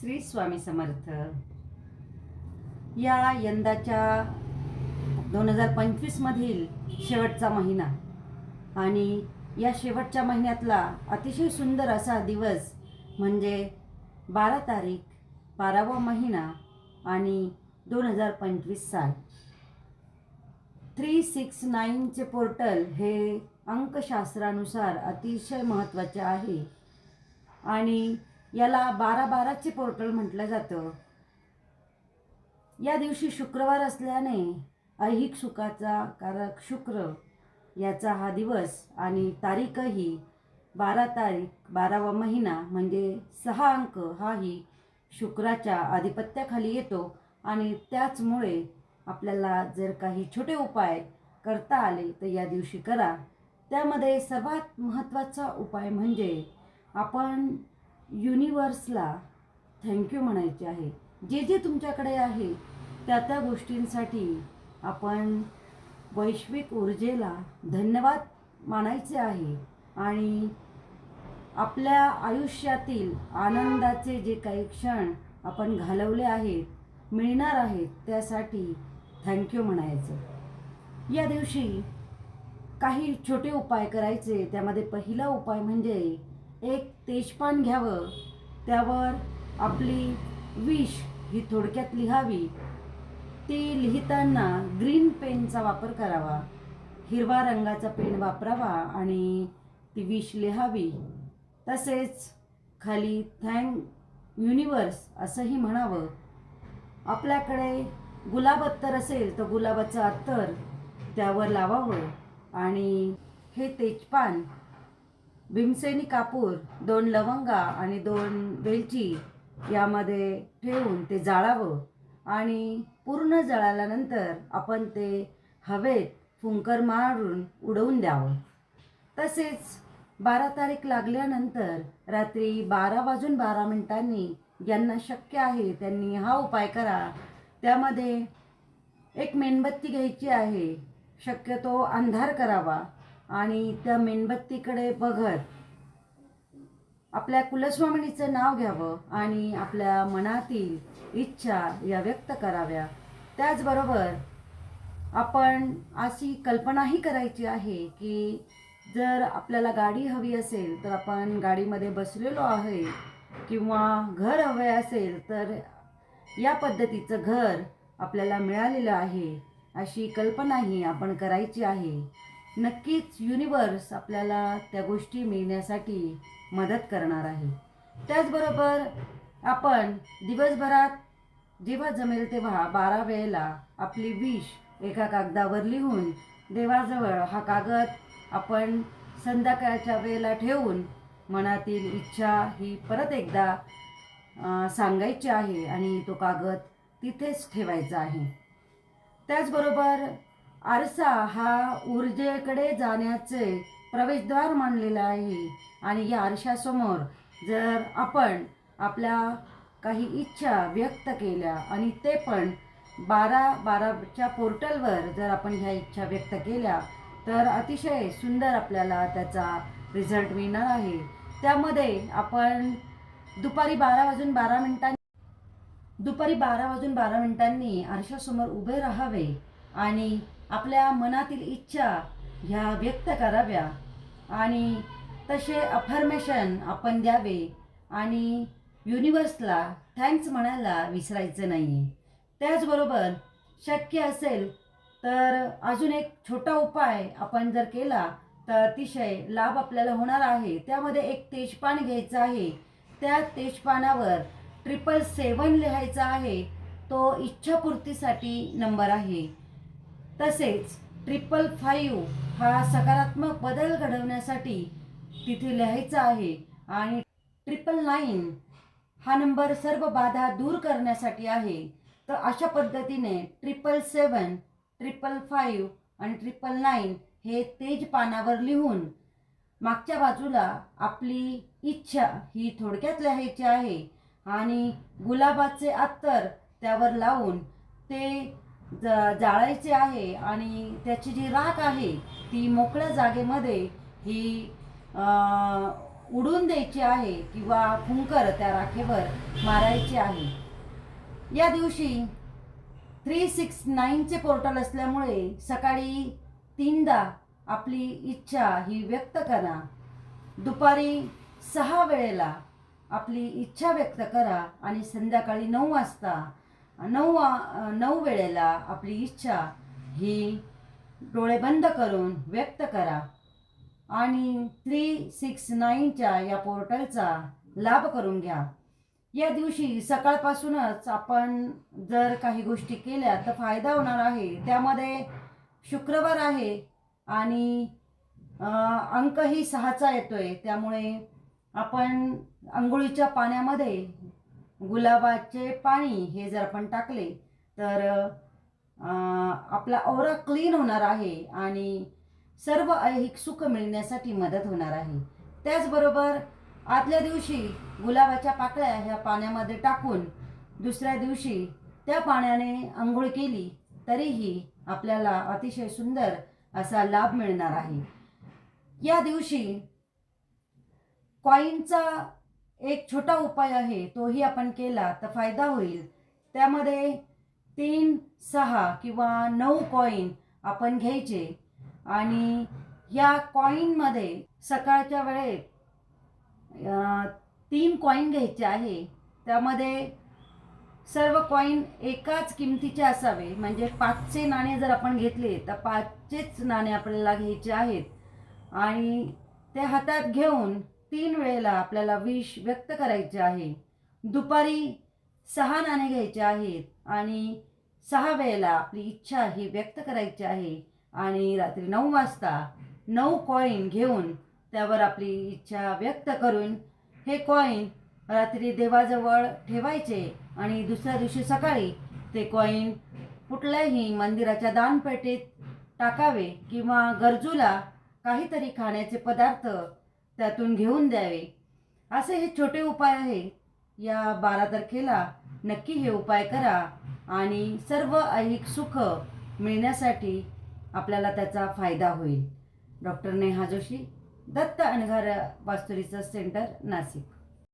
श्री स्वामी समर्थ. या यंदाच्या दोन हजार पंचवीसमधील शेवटचा महिना आणि या शेवटच्या महिन्यातला अतिशय सुंदर असा दिवस म्हणजे बारा तारीख बारावा महिना आणि दोन हजार पंचवीस साल. थ्री सिक्स नाईनचे पोर्टल हे अंकशास्त्रानुसार अतिशय महत्त्वाचे आहे आणि याला बारा बाराचे पोर्टल म्हटलं जातं. या दिवशी शुक्रवार असल्याने ऐहिक सुखाचा कारक शुक्र याचा हा दिवस आणि तारीखही बारा तारीख बारावा महिना म्हणजे सहा अंक हाही शुक्राच्या आधिपत्याखाली येतो आणि त्याचमुळे आपल्याला जर काही छोटे उपाय करता आले तर या दिवशी करा. त्यामध्ये सर्वात महत्त्वाचा उपाय म्हणजे आपण युनिवर्सला थँक्यू म्हणायचे आहे. जे जे तुमच्याकडे आहे त्या त्या गोष्टींसाठी आपण वैश्विक ऊर्जेला धन्यवाद मानायचे आहे. आणि आपल्या आयुष्यातील आनंदाचे जे काही क्षण आपण घालवले आहेत मिळणार आहेत त्यासाठी थँक्यू म्हणायचं. या दिवशी काही छोटे उपाय करायचे. त्यामध्ये पहिला उपाय म्हणजे एक तेजपान घ्यावं. त्यावर आपली विश ही थोडक्यात लिहावी. ती लिहिताना ग्रीन पेनचा वापर करावा. हिरवा रंगाचा पेन वापरावा आणि ती विश लिहावी. तसेच खाली थँक युनिवर्स असंही म्हणावं. आपल्याकडे गुलाब अत्तर असेल तर गुलाबाचं अत्तर त्यावर लावावं. आणि हे तेजपान भीमसेनी कापूर दोन लवंगा आणि दोन वेलची यामध्ये ठेवून ते जाळावं आणि पूर्ण जळाल्यानंतर आपण ते हवेत फुंकर मारून उडवून द्यावं. तसेच बारा तारीख लागल्यानंतर रात्री बारा वाजून बारा मिनिटांनी ज्यांना शक्य आहे त्यांनी हा उपाय करा. त्यामध्ये एक मेणबत्ती घ्यायची आहे. शक्यतो अंधार करावा. आणि त्या मेणबत्तीकडे बघत आपल्या कुलस्वामिनीचं नाव घ्यावं आणि आपल्या मनातील इच्छा या व्यक्त कराव्या. त्याचबरोबर आपण अशी कल्पनाही करायची आहे की जर आपल्याला गाडी हवी असेल तर आपण गाडीमध्ये बसलेलो आहे किंवा घर हवे असेल तर या पद्धतीचं घर आपल्याला मिळालेलं आहे अशी कल्पनाही आपण करायची आहे. नक्कीच युनिवर्स आपल्याला त्या गोष्टी मिळण्यासाठी मदत करणार आहे. त्याचबरोबर आपण दिवसभरात जेव्हा जमेल तेव्हा बारा वेळेला आपली विश एका कागदावर लिहून देवाजवळ हा कागद आपण संध्याकाळच्या वेळेला ठेवून मनातील इच्छा ही परत एकदा सांगायची आहे आणि तो कागद तिथेच ठेवायचा आहे. त्याचबरोबर आरसा हा ऊर्जेकडे जाण्याचे प्रवेशद्वार मानलेला आहे. आणि या आरशासमोर जर आपण आपल्या काही इच्छा व्यक्त केल्या आणि ते पण बारा बाराच्या पोर्टलवर जर आपण ह्या इच्छा व्यक्त केल्या तर अतिशय सुंदर आपल्याला त्याचा रिझल्ट मिळणार आहे. त्यामध्ये आपण दुपारी बारा वाजून बारा मिनिटांनी दुपारी बारा वाजून बारा मिनिटांनी आरशासमोर उभे राहावे आणि आपल्या मनातील इच्छा ह्या व्यक्त कराव्या. आणि तसे अफर्मेशन आपण द्यावे आणि युनिवर्सला थँक्स म्हणायला विसरायचं नाही आहे त्याचबरोबर शक्य असेल तर अजून एक छोटा उपाय आपण जर केला तर अतिशय लाभ आपल्याला होणार आहे. त्यामध्ये एक तेजपान घ्यायचं आहे. त्या तेजपानावर ट्रिपल सेवन लिहायचा आहे. तो इच्छापूर्तीसाठी नंबर आहे. तसेच ट्रिपल फाईव्ह हा सकारात्मक बदल घडवण्यासाठी तिथे लिहायचा आहे आणि ट्रिपल नाईन हा नंबर सर्व बाधा दूर करण्यासाठी आहे. तर अशा पद्धतीने ट्रिपल सेवन ट्रिपल फाईव्ह आणि ट्रिपल नाईन हे तेज पानावर लिहून मागच्या बाजूला आपली इच्छा ही थोडक्यात लिहायची आहे आणि गुलाबाचे अत्तर त्यावर लावून ते ज जाळायचे आहे आणि त्याची जी राख आहे ती मोकळ्या जागेमध्ये ही उडून द्यायची आहे किंवा फुंकर त्या राखेवर मारायचे आहे. या दिवशी थ्री सिक्स नाईनचे पोर्टल असल्यामुळे सकाळी तीनदा आपली इच्छा ही व्यक्त करा. दुपारी सहा वेळेला आपली इच्छा व्यक्त करा आणि संध्याकाळी नऊ वाजता नऊ वा नऊ वेळेला आपली इच्छा ही डोळे बंद करून व्यक्त करा. आणि थ्री सिक्स नाईनच्या या पोर्टलचा लाभ करून घ्या. या दिवशी सकाळपासूनच आपण जर काही गोष्टी केल्या तर फायदा होणार आहे. त्यामध्ये शुक्रवार आहे आणि अंकही सहाचा येतो आहे त्यामुळे आपण आंघोळीच्या पाण्यामध्ये गुलाबाचे पाणी हे जर आपण टाकले तर आपला ओरा क्लीन होणार आहे आणि सर्व ऐहिक सुख मिळण्यासाठी मदत होणार आहे. त्याचबरोबर आदल्या दिवशी गुलाबाच्या पाकळ्या ह्या पाण्यामध्ये टाकून दुसऱ्या दिवशी त्या पाण्याने आंघोळ केली तरीही आपल्याला अतिशय सुंदर असा लाभ मिळणार आहे. या दिवशी कॉईनचा एक छोटा उपाय आहे तोही आपण केला तर फायदा होईल. त्यामध्ये तीन सहा किंवा नऊ कॉईन आपण घ्यायचे. आणि या कॉईनमध्ये सकाळच्या वेळेत तीन कॉईन घ्यायचे आहे. त्यामध्ये सर्व कॉईन एकाच किमतीचे असावे. म्हणजे पाचचे नाणे जर आपण घेतले तर पाचचेच नाणे आपल्याला घ्यायचे आहेत. आणि ते हातात घेऊन तीन वेळेला आपल्याला विश व्यक्त करायचे आहे. दुपारी सहा नाणे घ्यायचे आहेत आणि सहा वेळेला आपली इच्छा ही व्यक्त करायची आहे. आणि रात्री नऊ वाजता नऊ कॉईन घेऊन त्यावर आपली इच्छा व्यक्त करून हे कॉईन रात्री देवाजवळ ठेवायचे आणि दुसऱ्या दिवशी सकाळी ते कॉईन कुठल्याही मंदिराच्या दानपेटीत टाकावे किंवा गरजूला काहीतरी खाण्याचे पदार्थ त्यातून घेऊन द्यावे. असे हे छोटे उपाय आहे. या बारा तारखेला नक्की हे उपाय करा आणि सर्व ऐहिक सुख मिळण्यासाठी आपल्याला त्याचा फायदा होईल. डॉक्टर नेहा जोशी दत्त अणघर वास्तुरीचं सेंटर नाशिक.